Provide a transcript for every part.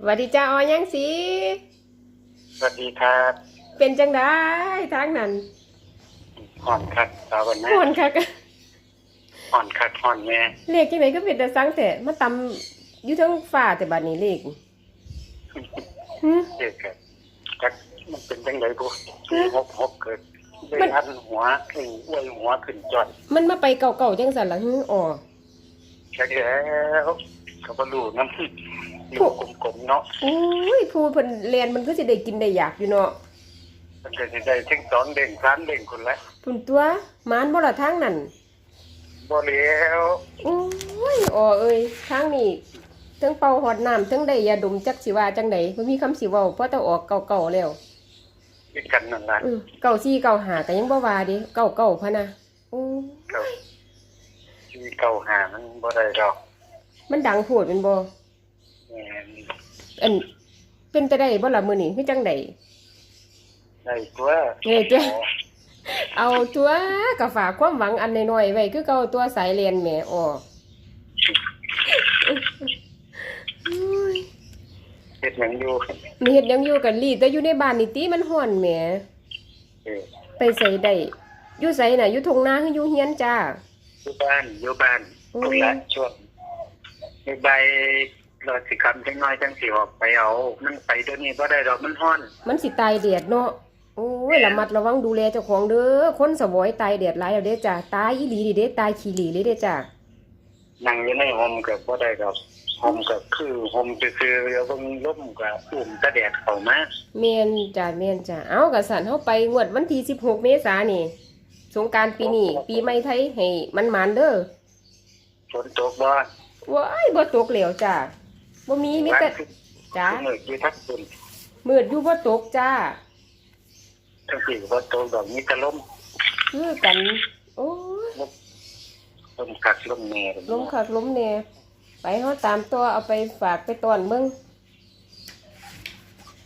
สวัสดีจ้าออยังสีสวัสดีครับ เป็นจังได้ทางนั้นห่อนคัดสาววันนะม่วนคักห่อนคัดห่อนแม่เลขจังไดก็เป็นแต่สังแต่มาตำอยู่เทั้งฟ้าแต่บัดนี้เลขหึเด็กครับจักมันเป็นจังไดบุฮะหกหกเกิดได้ทันหัวขึ้นอวยหัวขึ้นจอดมันมาไปเก่าๆจังซั่นล่ะหึอ๋อแค่แล้วเขาบรรลุน้ำ ลูกกลมๆเนาะโอ้ยผู้เพิ่นเรียนมันก็สิได้กินได้อยากอยู่เนาะมันก็จะได้ทั้งสองเด้งสามเด้งคนละพุ่นตัวหมานบ่ล่ะทางนั้นบ่แล้วโอ้ยอ๋อเอ้ยทางนี้ทั้งเป่าหอดน้ำทั้งได้ยาดมจักสิว่าจังไดบ่มีคำสิเว้าเพราะแต่ออกเก่าๆแล้วที่กันนั่นล่ะอือเก่าซี่เก่าหาก็ยังบ่ว่าเดิเก่าเก่าพะนะโอ้เก่าที่เก่าหามันบ่ได้ดอก มันดังโพดเป็นบ่แม่น อันเป็นแต่ได้บ่ล่ะมื้อนี้คือจังไดได้ตัวเอ้ยจ้ะเอาตัวก็ฝากความหวังอันน้อยๆไว้คือเก่าตัวสายเรียนแหมอ้ออุ้ยเฮ็ดหยังอยู่มีเฮ็ดหยังอยู่กันลีแต่อยู่ในบ้านนี่ติมันฮ้อนแหมเออไปใส่ได้อยู่ไสน่ะอยู่ทงนาคืออยู่เฮียนจ้าอยู่บ้านอยู่บ้านอืมคนละช่วงใน ใบรอสิคำจังน้อยจังสิออกไปเอา มันไปเดี๋ยวนี้บ่ได้ดอกมันฮ้อน มันสิตายแดดเนาะโอ้ยระมัดระวังดูแลเจ้าของเด้อคนสวอยตายแดดหลายแล้วเด้จ้าตายอีหลีดิเด้ตายขี้หลีเลยเด้จ้านั่งอยู่ในห้องก็บ่ได้ดอกห้องก็คือห้องซื่อๆแล้วเบิ่งลมก็อุ่มตะแดดเข้ามาเมียนจ้าเมียนจ้าเอากระสันเฮาไปงวดวันที่16เมษายนนี่สงกรารปีนี้ปีใหม่ไทยให้มันหมานเด้อฝนตกบ่ว้ายบ่ตกแล้วจ้า บ่มีมีแต่จ้ามื้อที่ทักฝุ่นมืดอยู่บ่ตกจ้าทั้งสี่บ่ตกดอกมีแต่ลมคือกัน โอ้ยลมกัดลมแหน่ลมคักลมแน่ไปเฮาตามตัวเอาไปฝากไปตอนเบิ่ง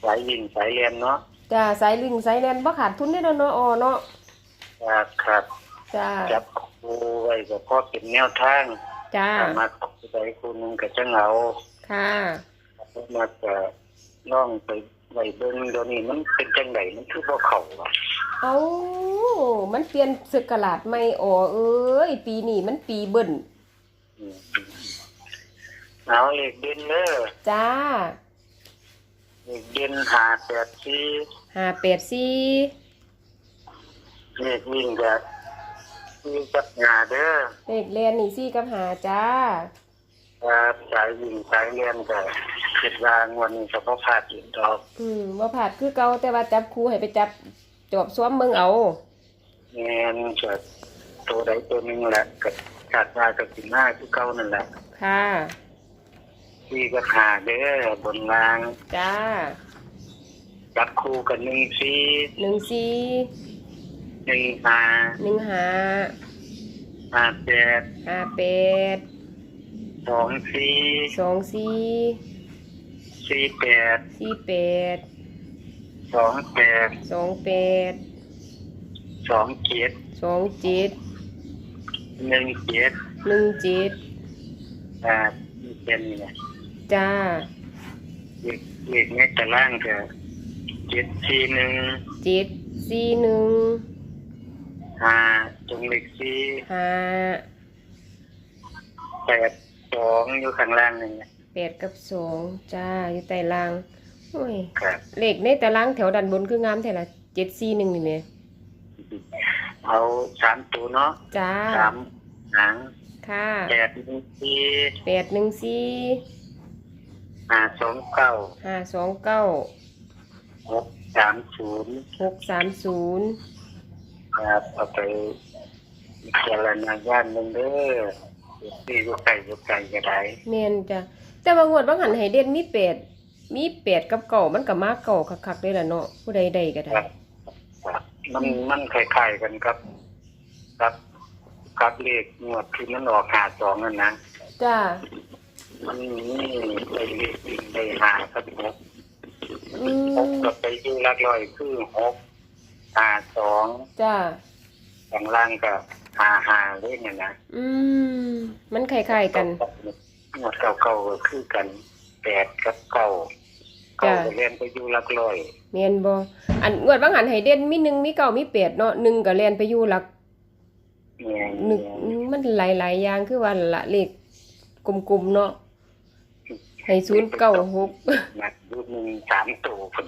สายวิ่งสายเรียนเนาะจ้าสายลิงสายแลนบ่ขาดทุนแน่นอนเนาะอ้อเนาะครับครับจ้าจับครูไว้ก็พอเป็นแนวทางจ้าสามารถขอไปครูหนึงก็จังเอา ค่ะมาจะล่องไปไว้เบิ่งเดี๋ยวนี้มันเป็นจังไดมันคือบ่เข้าวะเอามันเปลี่ยนสึกกลาดใหม่อ้อเอ้ย ปีนี้มันปีเบิ่นอืมเอาเลขเด่นเด้อจ้าเลขเด่นหาแปดสี่ห้าแปดสี่เลขวิ่งก็มีจับงาเด้อเลขเรียนนี่สี่กับหาจ้า ครับสายวิ่งสายเรียนก็คิดว่างวันนี้ก็บ่พลาดอีกดอกอืมว่าผาดคือเก่าแต่ว่าจับครูให้ไปจับจอบซ้อมเมืองเอา แม่นจะตัวใดตัวหนึงแหละก็คาดว่าก็สิมาคือเก่านั่นแหละค่ะ ที่ก็หาเด้อบนรางจ้าจับคู่กันหนึ่งสี่หนึ่งสี่หนึ่งห้าหนึ่งหาห้าแปดห้าแปด สองสี่สองสี่สี่แปดสี่แปดสองแปดสองแปดสองเจ็ดสองเจ็ดหนึ่งเจ็ดหนึ่งเจ็ดอ่าเป็นไงจ้าเลขเลขในตารางก็เจ็ดสี่หนึ่งเจ็ดสี่หนึ่งห้าตรงเลขสี่ห้าแปด สองอยู่ข้างล่างหนึ่งแปดกับสองจ้าอยู่ใต้ล่างโอ้ยครับ เลขในตารางแถวด้านบนคืองามแท้ละเจ็ดสี่หนึ่งนี่แหม่เอาสามตัวเนาะจ้าสามหางค่ะแปดหนึ่งสี่แปดหนึ่งสี่ห้าสองเก้าห้าสองเก้าหกสามศูนย์หกสามศูนย์ครับเอาไปเจรณาญาณหนึ่งเด้อ ที่อยู่ไกลอยู่ไกลก็ได้เมียนจ้ะแต่ว่างวดบางหันให้เด่นมีแปดมีแปดกับเก่ามันก็มาเก่าคักๆเลยล่ะเนาะผู้ใดใดก็ได้ครับครับมันมันคล้ายๆกันครับ ครับครับเลขงวดที่มันออกหาสองนั่นนะจ้ามันมีได้เลขได้หาครับหกอืหกมก็ไปอยู่หลักร้อยคือหกหาสองจ้าข้างล่างก็หาหาเลยเนี่ยนะ อืม มันคล้ายๆกันงวดเก่าๆก็คือกันแปดกับเก้าเก้าก็เรียนไปอยู่หลักร้อยแม่นบ่อันงวดบางหันให้เด่นมีหนึ่งมีเก้ามีแปดเนาะหนึ่งก็แล่นไปอยู่หลักเนี่ยหนึ่งมันหลายๆอย่างคือว่าละเลขกลมๆเนาะให้ศูนย์เก้าหกนักดูหนึ่งสามตัวพุ่น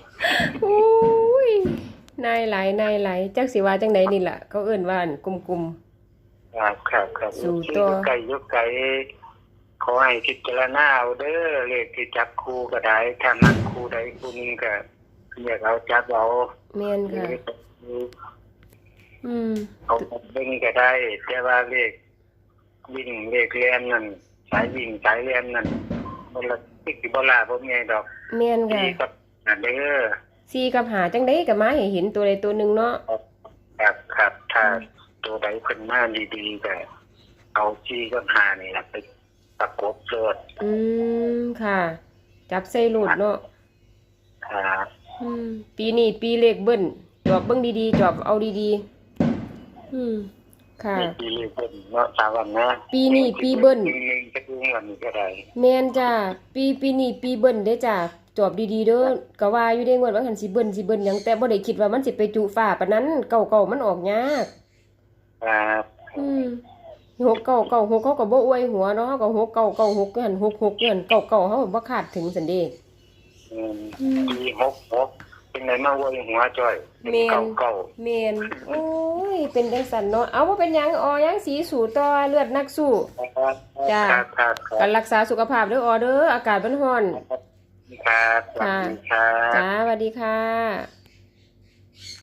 โอ้ยนายหลายนายหลายจักสิว่าจังไดนี่ล่ะ เขาเอิ้นว่าอันกลม ครับครับครับสู่ที่ตัวยุไก่ยุไก่ขอให้พิจารณาเอาเด้อเลขที่จับคู่ก็ได้ถ้ามักคู่ใดคู่หนึงก็เรียกเอาจับเอาๆแม่นค่ะอืม เอาเบิ่งก็ได้ แต่ว่าเลขวิ่งเลขเลียนนั่นสายวิ่งสายเลียนนั่นบ่ละติกบ่ลาบ่มีดอกแม่นค่ะดีกับนั่นเด้อ สี่กับหาจังไดก็มาให้เห็นตัวใดตัวหนึ่งเนาะ ครับครับถ้า ตัวใดเพิ่นมาดีๆก็เอาจีกับหานี่ล่ะไปประกบโลดอืมค่ะ จับใส่โหลดเนาะครับอืม ปีนี้ปีเลขเบิ้นจอบเบิ่งดีๆจอบเอาดีๆ อืม ค่ะ มีปีเบิ่นเนาะสามวันนะปีนี้ปีเบิ่นปีหนึงจะดูวันนี้ก็ได้แม่นจ้าปีปีนี้ปีเบิ้นเด้อจ้าจอบดีๆเด้อก็ว่าอยู่ได้งวดว่าหันสิเบิ้นสิเบิ้นหยังแต่บ่ได้คิดว่ามันสิไปจุฟ้าปานนั้นเก่าๆมันออกยาก ครับอืมหกเก่าเก่าหกเขาก็บ่อวยหัวเนาะเขาก็หกเก่าเก่าหกเกินหกหกเกินเก่าเก่าเขาบ่คาดถึงสันเดอืมอืมปีหกหกเป็นไงมาโวยหัวจ้อยเป็นแม่นเก่าเก่าแม่นโอ้ยเป็นจังสันเนาะเอาบ่เป็นหยังออยังสีสู่ต่อเลือดนักสู้ครับจ้าครับครับคกัรันบรักษาสุขภาพเด้อออเด้ออากาศมันร้อนครับสวัสดีครับ จ้าสวัสดีค่ะ